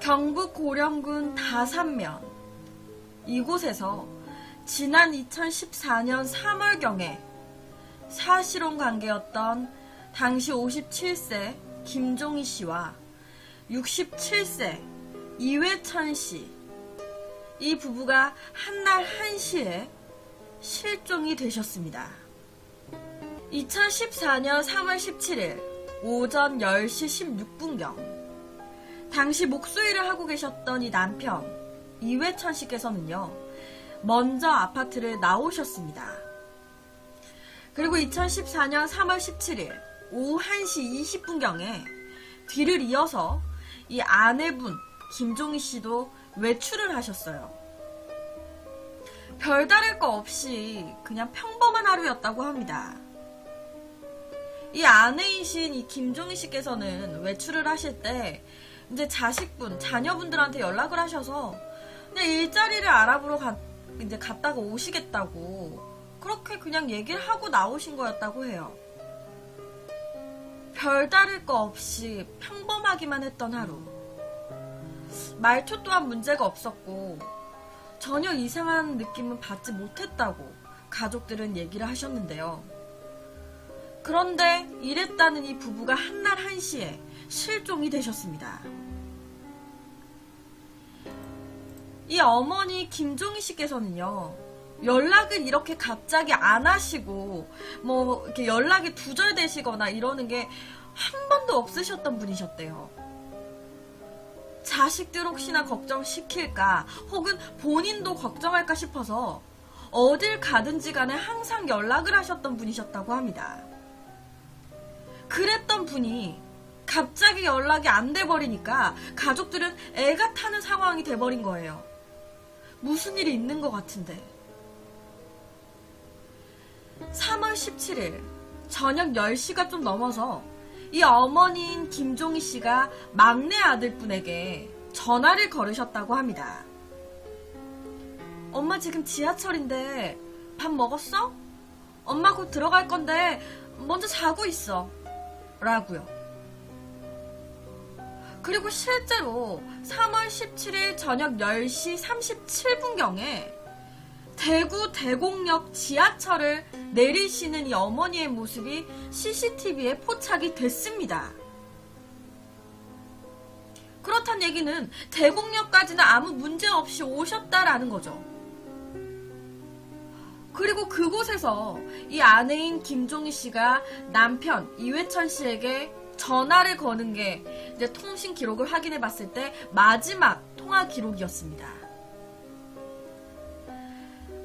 경북 고령군 다산면 이곳에서 지난 2014년 3월경에 사실혼 관계였던 당시 57세 김종희 씨와 67세 이회천 씨, 이 부부가 한날 한시에 실종이 되셨습니다. 2014년 3월 17일 오전 10시 16분경 당시 목수일을 하고 계셨던 이 남편 이회천 씨께서는요 먼저 아파트를 나오셨습니다. 그리고 2014년 3월 17일 오후 1시 20분경에 뒤를 이어서 이 아내분 김종희 씨도 외출을 하셨어요. 별다를 거 없이 그냥 평범한 하루였다고 합니다. 이 아내이신 이 김종희 씨께서는 외출을 하실 때 이제 자식분, 자녀분들한테 연락을 하셔서 그냥 일자리를 알아보러 가, 이제 갔다가 오시겠다고 그렇게 그냥 얘기를 하고 나오신 거였다고 해요. 별다를 거 없이 평범하기만 했던 하루. 말투 또한 문제가 없었고 전혀 이상한 느낌은 받지 못했다고 가족들은 얘기를 하셨는데요. 그런데 이랬다는 이 부부가 한날 한시에 실종이 되셨습니다. 이 어머니 김종희 씨께서는요, 연락을 이렇게 갑자기 안 하시고, 뭐, 이렇게 연락이 두절되시거나 이러는 게 한 번도 없으셨던 분이셨대요. 자식들 혹시나 걱정시킬까, 혹은 본인도 걱정할까 싶어서 어딜 가든지 간에 항상 연락을 하셨던 분이셨다고 합니다. 그랬던 분이 갑자기 연락이 안 돼버리니까 가족들은 애가 타는 상황이 돼버린 거예요. 무슨 일이 있는 것 같은데. 3월 17일 저녁 10시가 좀 넘어서 이 어머니인 김종희 씨가 막내 아들분에게 전화를 걸으셨다고 합니다. 엄마 지금 지하철인데 밥 먹었어? 엄마 곧 들어갈 건데 먼저 자고 있어. 라고요. 그리고 실제로 3월 17일 저녁 10시 37분경에 대구 대곡역 지하철을 내리시는 이 어머니의 모습이 CCTV에 포착이 됐습니다. 그렇단 얘기는 대곡역까지는 아무 문제 없이 오셨다라는 거죠. 그리고 그곳에서 이 아내인 김종희 씨가 남편 이회천 씨에게 전화를 거는 게 이제 통신 기록을 확인해 봤을 때 마지막 통화 기록이었습니다.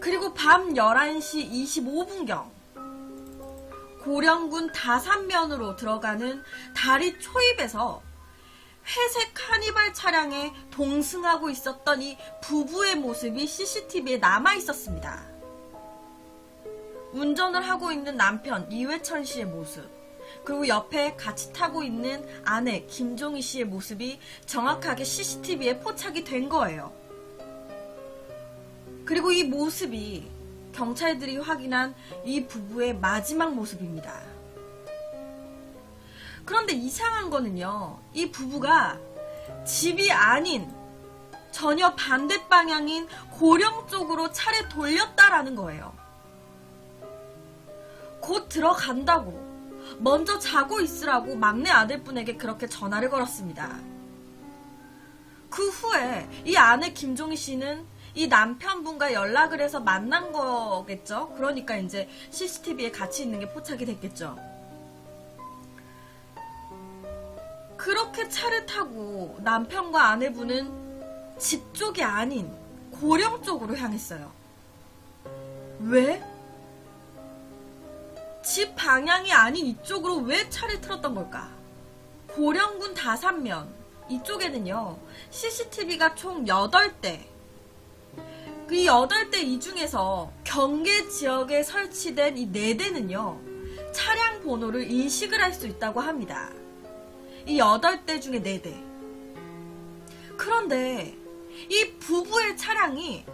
그리고 밤 11시 25분경 고령군 다산면으로 들어가는 다리 초입에서 회색 카니발 차량에 동승하고 있었던 이 부부의 모습이 CCTV에 남아 있었습니다. 운전을 하고 있는 남편 이회천 씨의 모습, 그리고 옆에 같이 타고 있는 아내 김종희 씨의 모습이 정확하게 CCTV에 포착이 된 거예요. 그리고 이 모습이 경찰들이 확인한 이 부부의 마지막 모습입니다. 그런데 이상한 거는요, 이 부부가 집이 아닌 전혀 반대 방향인 고령 쪽으로 차를 돌렸다라는 거예요. 곧 들어간다고 먼저 자고 있으라고 막내 아들분에게 그렇게 전화를 걸었습니다. 그 후에 이 아내 김종희 씨는 이 남편분과 연락을 해서 만난 거겠죠? 그러니까 이제 CCTV에 같이 있는 게 포착이 됐겠죠. 그렇게 차를 타고 남편과 아내분은 집 쪽이 아닌 고령 쪽으로 향했어요. 왜? 집 방향이 아닌 이쪽으로 왜 차를 틀었던 걸까? 고령군 다산면 이쪽에는요 CCTV가 총 8대. 그 8대 이 중에서 경계 지역에 설치된 이 4대는요 차량 번호를 인식을 할 수 있다고 합니다. 이 8대 중에 4대. 그런데 이 부부의 차량이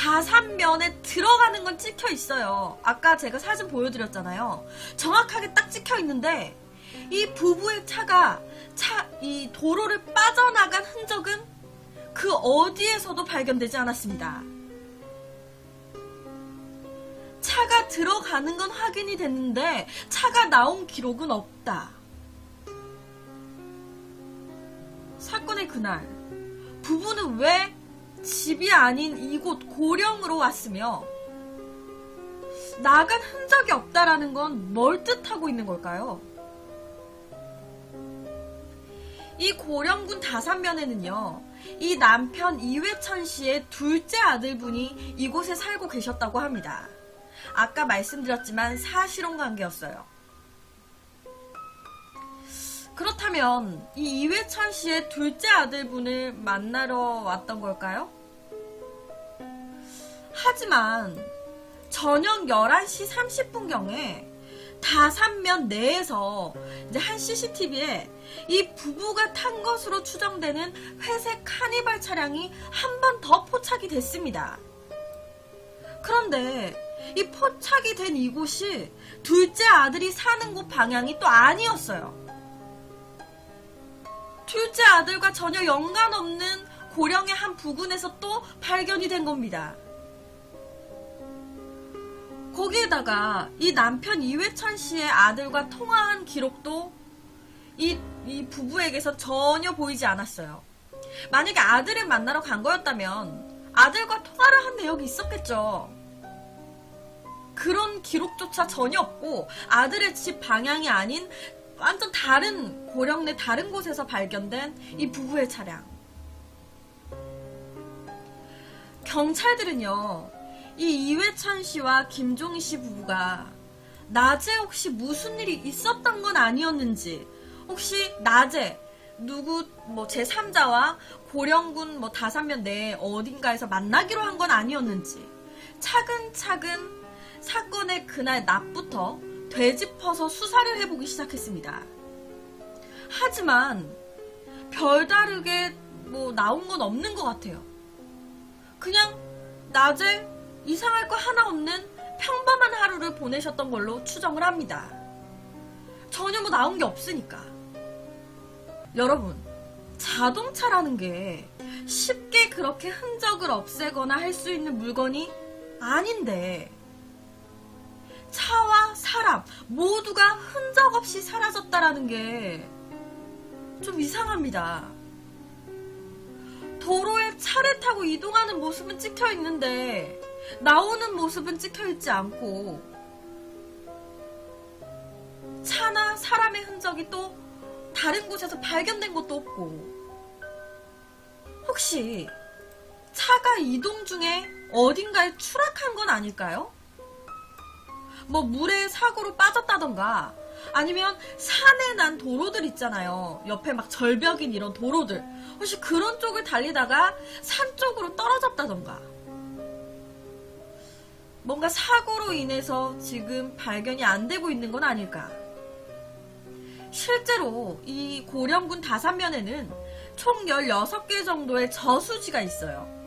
다산면에 들어가는 건 찍혀 있어요. 아까 제가 사진 보여드렸잖아요. 정확하게 딱 찍혀 있는데 이 부부의 차가 차 이 도로를 빠져나간 흔적은 어디에서도 발견되지 않았습니다. 차가 들어가는 건 확인이 됐는데 차가 나온 기록은 없다. 사건의 그날 부부는 왜 집이 아닌 이곳 고령으로 왔으며 나간 흔적이 없다라는 건 뭘 뜻하고 있는 걸까요? 이 고령군 다산면에는요, 이 남편 이회천 씨의 둘째 아들분이 이곳에 살고 계셨다고 합니다. 아까 말씀드렸지만 사실혼 관계였어요. 그렇다면 이 이회천 씨의 둘째 아들분을 만나러 왔던 걸까요? 하지만 저녁 11시 30분경에 다산면 내에서 이제 한 CCTV에 이 부부가 탄 것으로 추정되는 회색 카니발 차량이 한 번 더 포착이 됐습니다. 그런데 이 포착이 된 이곳이 둘째 아들이 사는 곳 방향이 또 아니었어요. 둘째 아들과 전혀 연관 없는 고령의 한 부근에서 또 발견이 된 겁니다. 거기에다가 이 남편 이회천 씨의 아들과 통화한 기록도 이, 이 부부에게서 전혀 보이지 않았어요. 만약에 아들을 만나러 간 거였다면 아들과 통화를 한 내역이 있었겠죠. 그런 기록조차 전혀 없고 아들의 집 방향이 아닌 완전 다른 고령 내 다른 곳에서 발견된 이 부부의 차량. 경찰들은요, 이 이회찬 씨와 김종희 씨 부부가 낮에 혹시 무슨 일이 있었던 건 아니었는지, 혹시 낮에 누구 뭐 제3자와 고령군 뭐 다산면 내에 어딘가에서 만나기로 한 건 아니었는지 차근차근 사건의 그날 낮부터 되짚어서 수사를 해보기 시작했습니다. 하지만 별다르게 뭐 나온 건 없는 것 같아요. 그냥 낮에 이상할 거 하나 없는 평범한 하루를 보내셨던 걸로 추정을 합니다. 전혀 뭐 나온 게 없으니까. 여러분, 자동차라는 게 쉽게 그렇게 흔적을 없애거나 할 수 있는 물건이 아닌데, 차와 사람 모두가 흔적 없이 사라졌다라는 게 좀 이상합니다. 도로에 차를 타고 이동하는 모습은 찍혀 있는데, 나오는 모습은 찍혀 있지 않고, 차나 사람의 흔적이 또 다른 곳에서 발견된 것도 없고, 혹시 차가 이동 중에 어딘가에 추락한 건 아닐까요? 뭐 물에 사고로 빠졌다던가 아니면 산에 난 도로들 있잖아요. 옆에 막 절벽인 이런 도로들. 혹시 그런 쪽을 달리다가 산 쪽으로 떨어졌다던가. 뭔가 사고로 인해서 지금 발견이 안 되고 있는 건 아닐까. 실제로 이 고령군 다산면에는 총 16개 정도의 저수지가 있어요.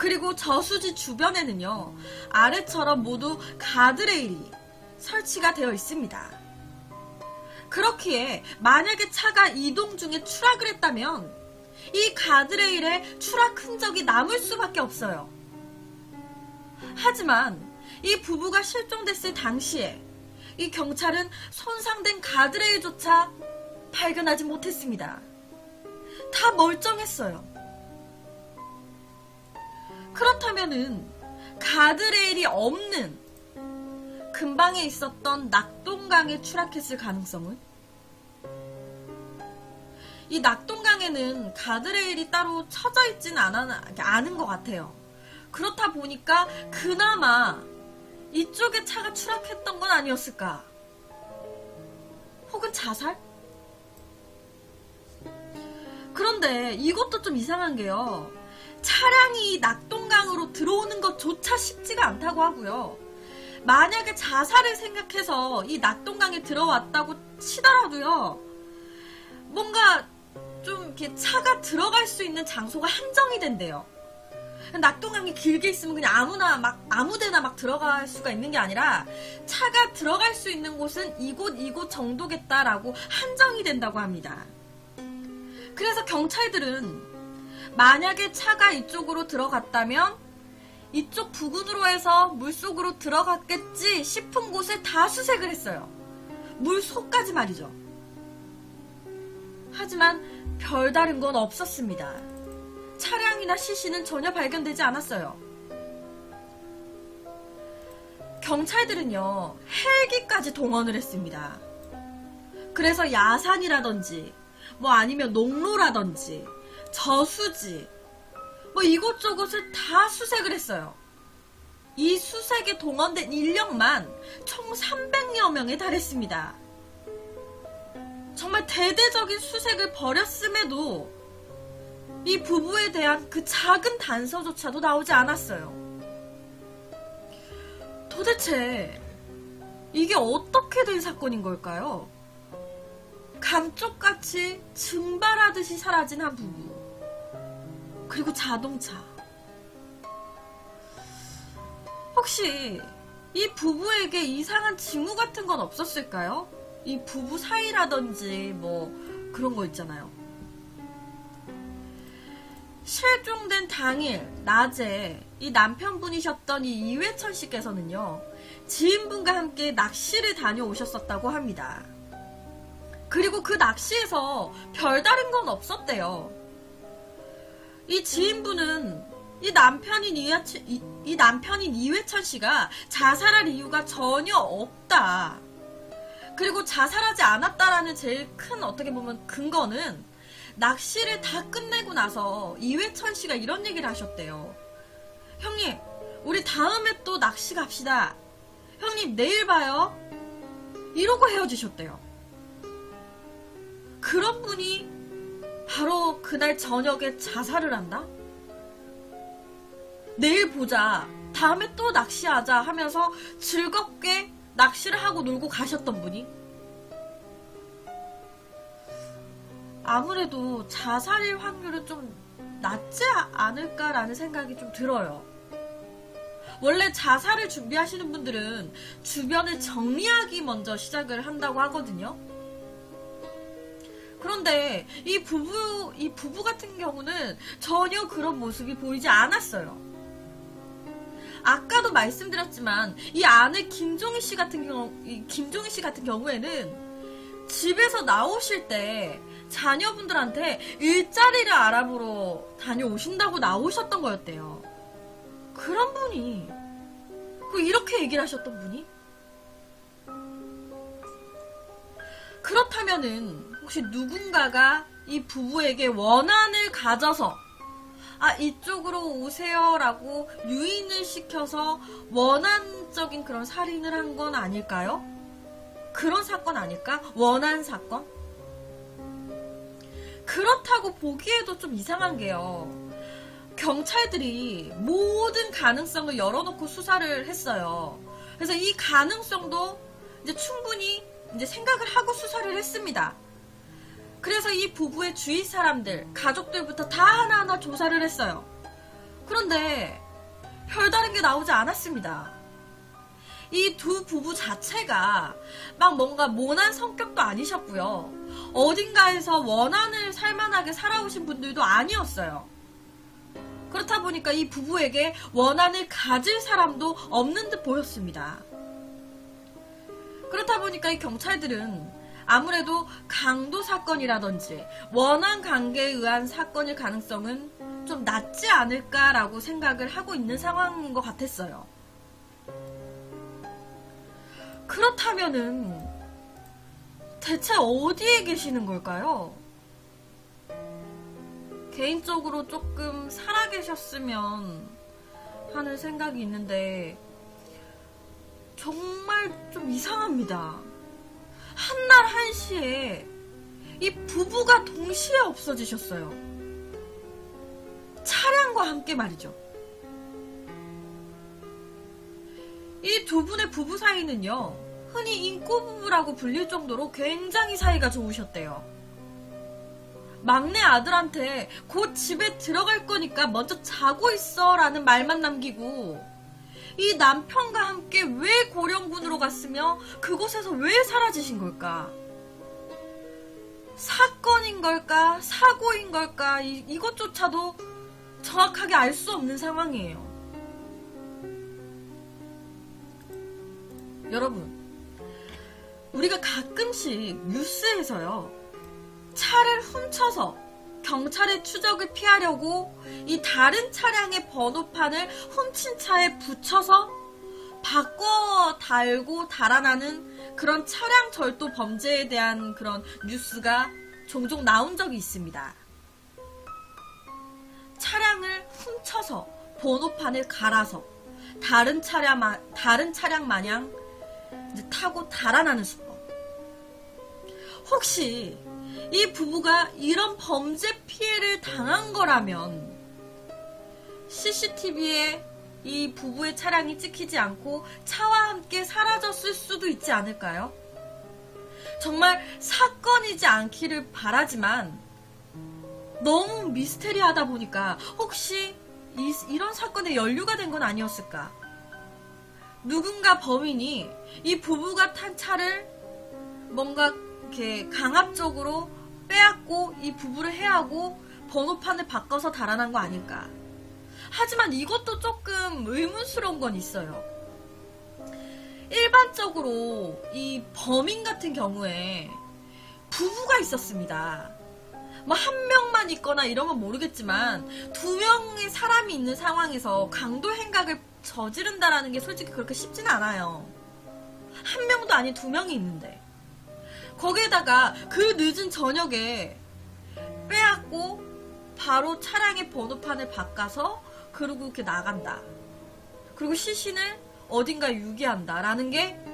그리고 저수지 주변에는요, 아래처럼 모두 가드레일이 설치가 되어 있습니다. 그렇기에 만약에 차가 이동 중에 추락을 했다면 이 가드레일에 추락 흔적이 남을 수밖에 없어요. 하지만 이 부부가 실종됐을 당시에 이 경찰은 손상된 가드레일조차 발견하지 못했습니다. 다 멀쩡했어요. 그렇다면은 가드레일이 없는 근방에 있었던 낙동강에 추락했을 가능성은? 이 낙동강에는 가드레일이 따로 쳐져 않아, 않은 것 같아요. 그렇다 보니까 그나마 이쪽에 차가 추락했던 건 아니었을까? 혹은 자살? 그런데 이것도 좀 이상한 게요. 차량이 낙동강으로 들어오는 것조차 쉽지가 않다고 하고요. 만약에 자살을 생각해서 이 낙동강에 들어왔다고 치더라도요. 뭔가 좀 이렇게 차가 들어갈 수 있는 장소가 한정이 된대요. 낙동강이 길게 있으면 그냥 아무나 막 아무데나 막 들어갈 수가 있는 게 아니라 차가 들어갈 수 있는 곳은 이곳 이곳 정도겠다라고 한정이 된다고 합니다. 그래서 경찰들은 만약에 차가 이쪽으로 들어갔다면 이쪽 부근으로 해서 물속으로 들어갔겠지 싶은 곳에 다 수색을 했어요. 물속까지 말이죠. 하지만 별다른 건 없었습니다. 차량이나 시신은 전혀 발견되지 않았어요. 경찰들은요, 헬기까지 동원을 했습니다. 그래서 야산이라든지, 뭐 아니면 농로라든지, 저수지, 뭐 이곳저곳을 다 수색을 했어요. 이 수색에 동원된 인력만 총 300여 명에 달했습니다. 정말 대대적인 수색을 벌였음에도 이 부부에 대한 그 작은 단서조차도 나오지 않았어요. 도대체 이게 어떻게 된 사건인 걸까요? 감쪽같이 증발하듯이 사라진 한 부부. 그리고 자동차. 혹시 이 부부에게 이상한 징후 같은 건 없었을까요? 이 부부 사이라든지 뭐 그런 거 있잖아요. 실종된 당일 낮에 이 남편분이셨던 이 이회천 씨께서는요 지인분과 함께 낚시를 다녀오셨었다고 합니다. 그리고 그 낚시에서 별다른 건 없었대요. 이 지인분은 이 남편인 이하치, 이, 이 남편인 이회천 씨가 자살할 이유가 전혀 없다. 그리고 자살하지 않았다라는 제일 큰 어떻게 보면 근거는 낚시를 다 끝내고 나서 이회천 씨가 이런 얘기를 하셨대요. 형님, 우리 다음에 또 낚시 갑시다. 형님, 내일 봐요. 이러고 헤어지셨대요. 그런 분이 바로 그날 저녁에 자살을 한다? 내일 보자. 다음에 또 낚시하자 하면서 즐겁게 낚시를 하고 놀고 가셨던 분이 아무래도 자살일 확률은 좀 낮지 않을까라는 생각이 좀 들어요. 원래 자살을 준비하시는 분들은 주변을 정리하기 먼저 시작을 한다고 하거든요. 그런데 이 부부, 이 부부 같은 경우는 전혀 그런 모습이 보이지 않았어요. 아까도 말씀드렸지만 이 아내 김종희 씨 같은 경우, 이 김종희 씨 같은 경우에는 집에서 나오실 때 자녀분들한테 일자리를 알아보러 다녀오신다고 나오셨던 거였대요. 그런 분이 그 이렇게 얘기를 하셨던 분이 그렇다면은 혹시 누군가가 이 부부에게 원한을 가져서 아 이쪽으로 오세요라고 유인을 시켜서 원한적인 그런 살인을 한 건 아닐까요? 그런 사건 아닐까? 원한 사건? 그렇다고 보기에도 좀 이상한 게요. 경찰들이 모든 가능성을 열어놓고 수사를 했어요. 그래서 이 가능성도 이제 충분히 이제 생각을 하고 수사를 했습니다. 그래서 이 부부의 주위 사람들, 가족들부터 다 하나하나 조사를 했어요. 그런데 별다른 게 나오지 않았습니다. 이 두 부부 자체가 막 뭔가 모난 성격도 아니셨고요. 어딘가에서 원한을 살만하게 살아오신 분들도 아니었어요. 그렇다 보니까 이 부부에게 원한을 가질 사람도 없는 듯 보였습니다. 그렇다 보니까 이 경찰들은 아무래도 강도 사건이라든지 원한 관계에 의한 사건일 가능성은 좀 낮지 않을까라고 생각을 하고 있는 상황인 것 같았어요. 그렇다면은 대체 어디에 계시는 걸까요? 개인적으로 조금 살아계셨으면 하는 생각이 있는데 정말 좀 이상합니다. 한날 한시에 이 부부가 동시에 없어지셨어요. 차량과 함께 말이죠. 이 두 분의 부부 사이는요, 흔히 인꼬 부부라고 불릴 정도로 굉장히 사이가 좋으셨대요. 막내 아들한테 곧 집에 들어갈 거니까 먼저 자고 있어 라는 말만 남기고 이 남편과 함께 왜 고령군으로 갔으며 그곳에서 왜 사라지신 걸까? 사건인 걸까, 사고인 걸까, 이, 이것조차도 정확하게 알 수 없는 상황이에요. 여러분, 우리가 가끔씩 뉴스에서요, 차를 훔쳐서 경찰의 추적을 피하려고 이 다른 차량의 번호판을 훔친 차에 붙여서 바꿔 달고 달아나는 그런 차량 절도 범죄에 대한 그런 뉴스가 종종 나온 적이 있습니다. 차량을 훔쳐서 번호판을 갈아서 다른 차량 마, 다른 차량 마냥 타고 달아나는 수법. 혹시 이 부부가 이런 범죄 피해를 당한 거라면 CCTV에 이 부부의 차량이 찍히지 않고 차와 함께 사라졌을 수도 있지 않을까요? 정말 사건이지 않기를 바라지만 너무 미스테리하다 보니까 혹시 이, 이런 사건에 연루가 된 건 아니었을까? 누군가 범인이 이 부부가 탄 차를 뭔가 이렇게 강압적으로 빼앗고 이 부부를 해하고 번호판을 바꿔서 달아난 거 아닐까? 하지만 이것도 조금 의문스러운 건 있어요. 일반적으로 이 범인 같은 경우에 부부가 있었습니다. 뭐 한 명만 있거나 건 모르겠지만 두 명의 사람이 있는 상황에서 강도 행각을 저지른다라는 게 솔직히 그렇게 쉽지는 않아요. 한 명도 아닌 두 명이 있는데 거기에다가 그 늦은 저녁에 빼앗고 바로 차량의 번호판을 바꿔서 그리고 이렇게 나간다. 그리고 시신을 어딘가에 유기한다라는 게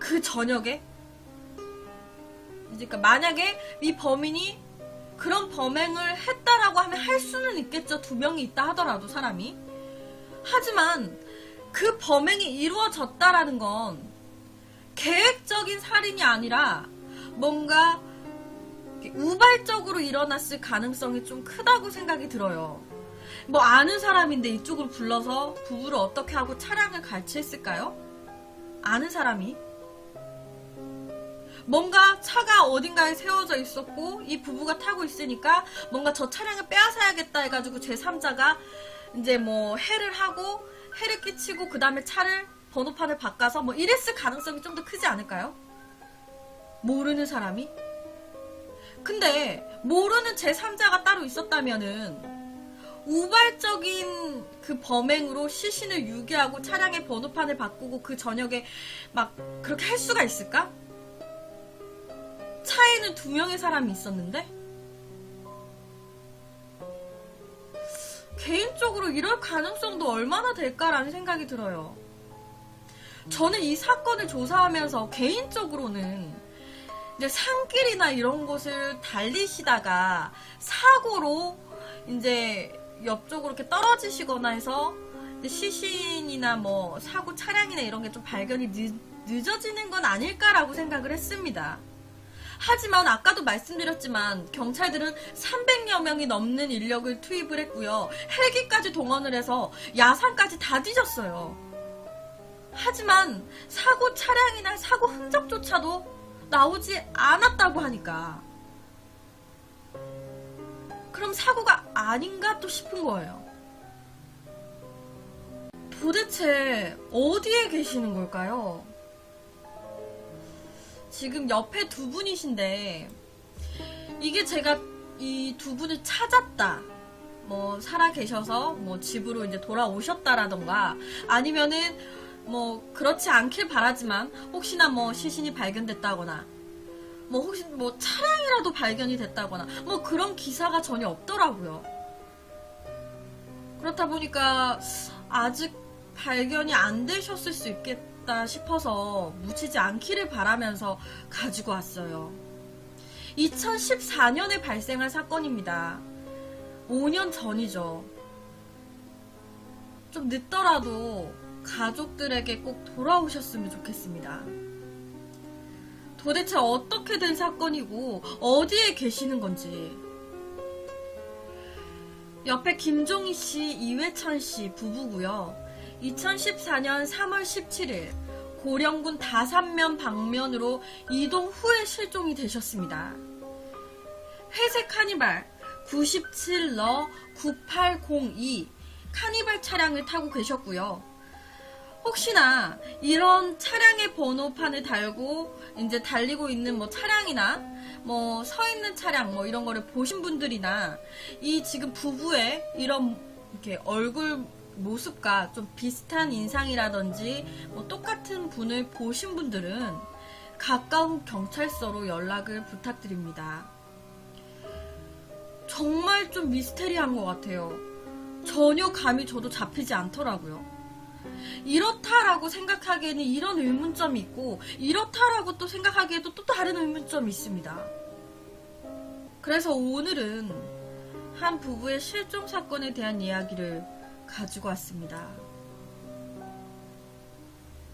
그 저녁에 그러니까 만약에 이 범인이 그런 범행을 했다라고 하면 할 수는 있겠죠. 두 명이 있다 하더라도 사람이. 하지만 그 범행이 이루어졌다라는 건 계획적인 살인이 아니라 뭔가 우발적으로 일어났을 가능성이 좀 크다고 생각이 들어요. 뭐 아는 사람인데 이쪽으로 불러서 부부를 어떻게 하고 차량을 갈취했을까요? 아는 사람이 뭔가 차가 어딘가에 세워져 있었고 이 부부가 타고 있으니까 뭔가 저 차량을 빼앗아야겠다 해가지고 제3자가 이제 뭐 해를 하고 해를 끼치고 그 다음에 차를 번호판을 바꿔서 뭐 이랬을 가능성이 좀 더 크지 않을까요? 모르는 사람이? 근데 모르는 제3자가 따로 있었다면은 우발적인 그 범행으로 시신을 유기하고 차량의 번호판을 바꾸고 그 저녁에 막 그렇게 할 수가 있을까? 차에는 두 명의 사람이 있었는데? 개인적으로 이럴 가능성도 얼마나 될까라는 생각이 들어요. 저는 이 사건을 조사하면서 개인적으로는 이제 산길이나 이런 곳을 달리시다가 사고로 이제 옆쪽으로 이렇게 떨어지시거나 해서 시신이나 뭐 사고 차량이나 이런 게 좀 발견이 늦, 늦어지는 건 아닐까라고 생각을 했습니다. 하지만 아까도 말씀드렸지만 경찰들은 300여 명이 넘는 인력을 투입을 했고요. 헬기까지 동원을 해서 야산까지 다 뒤졌어요. 하지만 사고 차량이나 사고 흔적조차도 나오지 않았다고 하니까 그럼 사고가 아닌가 또 싶은 거예요. 도대체 어디에 계시는 걸까요? 지금 옆에 두 분이신데 이게 제가 이 두 분을 찾았다. 뭐 살아 계셔서 뭐 집으로 이제 돌아오셨다라던가 아니면은 뭐 그렇지 않길 바라지만 혹시나 뭐 시신이 발견됐다거나 뭐 혹시 뭐 차량이라도 발견이 됐다거나 뭐 그런 기사가 전혀 없더라고요. 그렇다 보니까 아직 발견이 안 되셨을 수 있겠다 싶어서 묻히지 않기를 바라면서 가지고 왔어요. 2014년에 발생한 사건입니다. 5년 전이죠. 좀 늦더라도 가족들에게 꼭 돌아오셨으면 좋겠습니다. 도대체 어떻게 된 사건이고 어디에 계시는 건지. 옆에 김종희 씨, 이회찬 씨 부부고요. 2014년 3월 17일 고령군 다산면 방면으로 이동 후에 실종이 되셨습니다. 회색 카니발 97러 9802 카니발 차량을 타고 계셨고요. 혹시나 이런 차량의 번호판을 달고 이제 달리고 있는 뭐 차량이나 뭐 서 있는 차량 뭐 이런 거를 보신 분들이나 이 지금 부부의 이런 이렇게 얼굴 모습과 좀 비슷한 인상이라든지 뭐 똑같은 분을 보신 분들은 가까운 경찰서로 연락을 부탁드립니다. 정말 좀 미스테리한 것 같아요. 전혀 감이 저도 잡히지 않더라고요. 이렇다라고 생각하기에는 이런 의문점이 있고, 이렇다라고 또 생각하기에도 또 다른 의문점이 있습니다. 그래서 오늘은 한 부부의 실종 사건에 대한 이야기를 가지고 왔습니다.